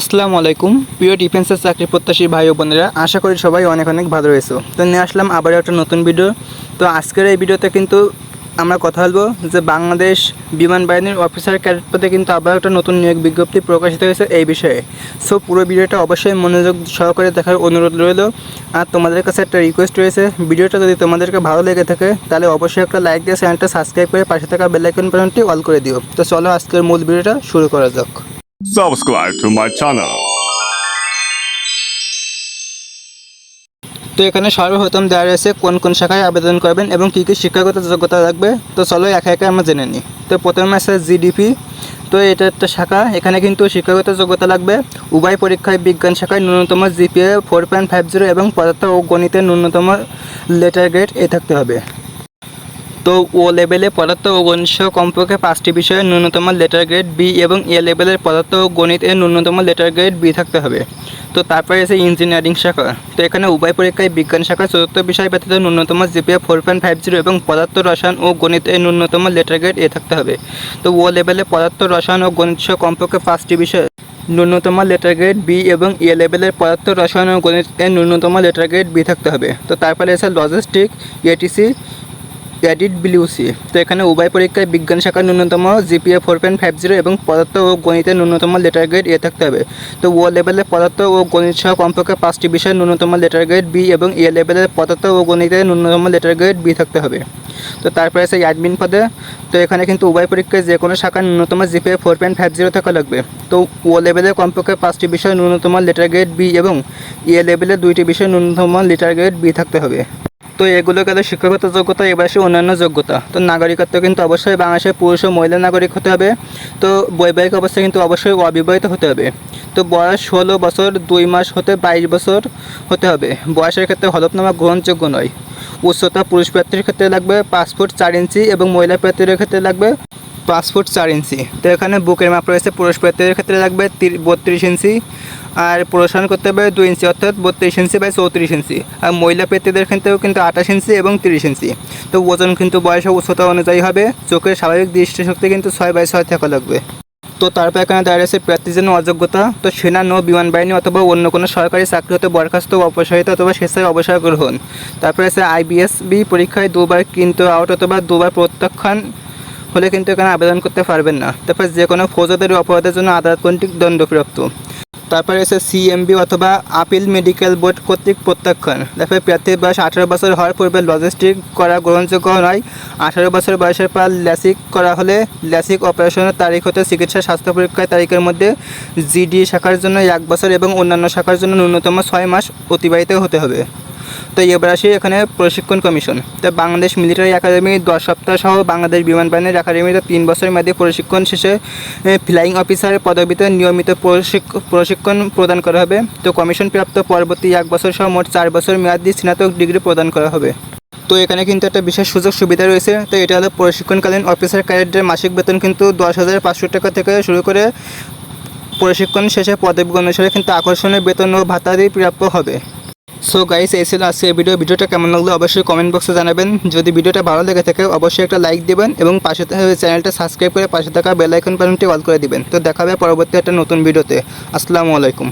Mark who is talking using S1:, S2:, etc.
S1: আসসালামু আলাইকুম। প্রিয় ডিফেন্সের চাকরি প্রত্যাশী ভাই ও বোনেরা, আশা করি সবাই অনেক অনেক ভালো রয়েছে তো নিয়ে আসলাম আবার একটা নতুন ভিডিও তো আজকের এই ভিডিওতে কিন্তু আমরা কথা বলব যে বাংলাদেশ বিমান বাহিনীর অফিসার ক্যাডেট পদে কিন্তু আবার একটা নতুন নিয়োগ বিজ্ঞপ্তি প্রকাশিত হয়েছে এই বিষয়ে। সো পুরো ভিডিওটা অবশ্যই মনোযোগ সহকারে দেখার অনুরোধ রইল। আর তোমাদের কাছে একটা রিকোয়েস্ট রয়েছে ভিডিওটা যদি তোমাদেরকে ভালো লেগে থাকে, তাহলে অবশ্যই একটা লাইক দিয়ে চ্যানেলটা সাবস্ক্রাইব করে পাশে থাকা বেলাইকন বাটনটি অল করে দিও। তো চলো আজকের মূল ভিডিওটা শুরু করা যাক।
S2: Subscribe to my channel.
S1: তো এখানে সর্বপ্রথম দেওয়া রয়েছে কোন কোন শাখায় আবেদন করবেন এবং কী কী শিক্ষাগত যোগ্যতা লাগবে। তো চলো একে একে আমরা জেনে নিই। তো প্রথমে আছে জিডিপি তো এটা একটা শাখা। এখানে কিন্তু শিক্ষাগত যোগ্যতা লাগবে। উভয় পরীক্ষায় বিজ্ঞান শাখায় ন্যূনতম GPA four point five zero এবং পদার্থ ও গণিতের ন্যূনতম লেটার গ্রেড এ থাকতে হবে। তো ও লেভেলে পদার্থ ও গণিত কমপক্ষে পাঁচটি বিষয়ে ন্যূনতম লেটার গ্রেড বি এবং এ লেভেলের পদার্থ ও গণিত এর ন্যূনতম লেটার গ্রেড বি থাকতে হবে। তো তারপরে আছে ইঞ্জিনিয়ারিং শাখা। তো এখানে উভয় পরীক্ষায় বিজ্ঞান শাখা চতুর্থ বিষয় ব্যতীত ন্যূনতম GPA four point five zero এবং পদার্থ রসায়ন ও গণিত এর ন্যূনতম লেটার গ্রেড এ থাকতে হবে। তো ও লেভেলে পদার্থ রসায়ন ও গণিত সহ কমপক্ষে পাঁচটি বিষয় ন্যূনতম লেটার গ্রেড বি এবং এ লেভেলের পদার্থ রসায়ন ও গণিত এর ন্যূনতম লেটার গ্রেড বি থাকতে হবে। তো তারপরে এসে লজিস্টিক এটিসি এডিট বিলিউসি তো এখানে উভয় পরীক্ষায় বিজ্ঞান শাখার ন্যূনতম GPA four point five zero এবং পদার্থ ও গণিতের ন্যূনতম লেটার গ্রেড এ থাকতে হবে। তো ও লেভেলের পদার্থ ও গণিত সহ কমপক্ষে পাঁচটি বিষয়ের ন্যূনতম লেটার গ্রেড বি এবং এ লেভেলের পদার্থ ও গণিতের ন্যূনতম লেটার গ্রেড বি থাকতে হবে। তো তারপরে আছে অ্যাডমিন পদে। তো এখানে কিন্তু উভয় পরীক্ষায় যে কোনো শাখার ন্যূনতম GPA four point five zero থাকা লাগবে। তো ও লেভেলের কমপক্ষে পাঁচটি বিষয় ন্যূনতম লেটার গ্রেড বি এবং এ লেভেলের দুইটি বিষয় ন্যূনতম লেটার গ্রেড বি থাকতে হবে। তো এগুলো গেল শিক্ষাগত যোগ্যতা, এবার আসে অন্যান্য যোগ্যতা। তো নাগরিকত্ব কিন্তু অবশ্যই বাংলাদেশের পুরুষ ও মহিলা নাগরিক হতে হবে। তো বৈবাহিক অবস্থা কিন্তু অবশ্যই অবিবাহিত হতে হবে। তো বয়স ষোলো বছর, দুই মাস হতে বাইশ বছর হতে হবে। বয়সের ক্ষেত্রে হলফনামা গ্রহণযোগ্য নয়। উচ্চতা পুরুষ প্রার্থীর ক্ষেত্রে লাগবে ফুট চার ইঞ্চি এবং মহিলা প্রার্থীদের ক্ষেত্রে লাগবে ফুট চার ইঞ্চি। তো এখানে বুকের মাপ রয়েছে, পুরুষ প্রার্থীদের ক্ষেত্রে লাগবে তির- বত্রিশ ইঞ্চি। আর প্রসারণ করতে হবে দুই ইঞ্চি, অর্থাৎ বত্রিশ ইঞ্চি বাই চৌত্রিশ ইঞ্চি। আর মহিলা প্রার্থীদের ক্ষেত্রেও কিন্তু আঠাশ ইঞ্চি এবং তিরিশ ইঞ্চি। তো ওজন কিন্তু বয়স উচ্চতা অনুযায়ী হবে। চোখের স্বাভাবিক দৃষ্টিশক্তি কিন্তু ছয় বাই ছয় থাকা লাগবে। তো তারপর এখানে দাঁড়িয়ে দাঁড়িয়েছে প্রার্থীর জন্য অযোগ্যতা। তো সেনা, নৌ, বিমান বাহিনী অথবা অন্য কোনো সরকারি চাকরি হতে বরখাস্ত অপসারিত অথবা স্বেচ্ছায় অবসর গ্রহণ। তারপরে আছে আইবিএস বি পরীক্ষায় দুবার কিন্তু আউট অথবা দুবার প্রত্যাখ্যান হলে কিন্তু এখানে আবেদন করতে পারবেন না। তারপর যে কোনো ফৌজদারি অপরাধের জন্য আদালত কর্তৃক দণ্ডপ্রাপ্ত। তারপরে এসে সিএমবি অথবা আপিল মেডিকেল বোর্ড কর্তৃক প্রত্যাখ্যান। তারপরে প্রার্থীর বয়স আঠারো বছর হওয়ার পূর্বে লজিস্টিক করা গ্রহণযোগ্য নয়। আঠারো বছর বয়সের পর ল্যাসিক করা হলে ল্যাসিক অপারেশনের তারিখ হতে চিকিৎসা স্বাস্থ্য পরীক্ষার তারিখের মধ্যে জিডি শাখার জন্য এক বছর এবং অন্যান্য শাখার জন্য ন্যূনতম ছয় মাস অতিবাহিত হতে হবে। তো এবার আসি এখানে প্রশিক্ষণ কমিশন। তো বাংলাদেশ মিলিটারি একাডেমি দশ সপ্তাহ সহ বাংলাদেশ বিমান বাহিনীর একাডেমিতে তিন বছর মেয়াদী প্রশিক্ষণ শেষে ফ্লাইং অফিসার পদবিতে নিয়মিত প্রশিক- প্রশিক্ষণ প্রদান করা হবে। তো কমিশন প্রাপ্ত পরবর্তী এক বছর সহ মোট চার বছর মেয়াদী স্নাতক ডিগ্রি প্রদান করা হবে। তো এখানে কিন্তু একটা বিশেষ সুযোগ সুবিধা রয়েছে। তো এটা হলো প্রশিক্ষণকালীন অফিসার ক্যাডেটের মাসিক বেতন কিন্তু দশ হাজার পাঁচশো টাকা থেকে শুরু করে প্রশিক্ষণ শেষে পদবি অনুসারে কিন্তু আকর্ষণীয় বেতন ও ভাতা দিয়ে প্রাপ্য হবে। সো গাইস এই ছিল আজকের ভিডিও ভিডিওটা কেমন লাগল অবশ্যই কমেন্ট বক্সে জানাবেন। যদি ভিডিওটা ভালো লেগে থাকে, অবশ্যই একটা লাইক দেবেন এবং পাশে থাকা চ্যানেলটা সাবস্ক্রাইব করে পাশে থাকা বেল আইকন বাটনটি অল করে দিবেন। তো দেখা হবে পরবর্তী একটা নতুন ভিডিওতে আসসালামু আলাইকুম।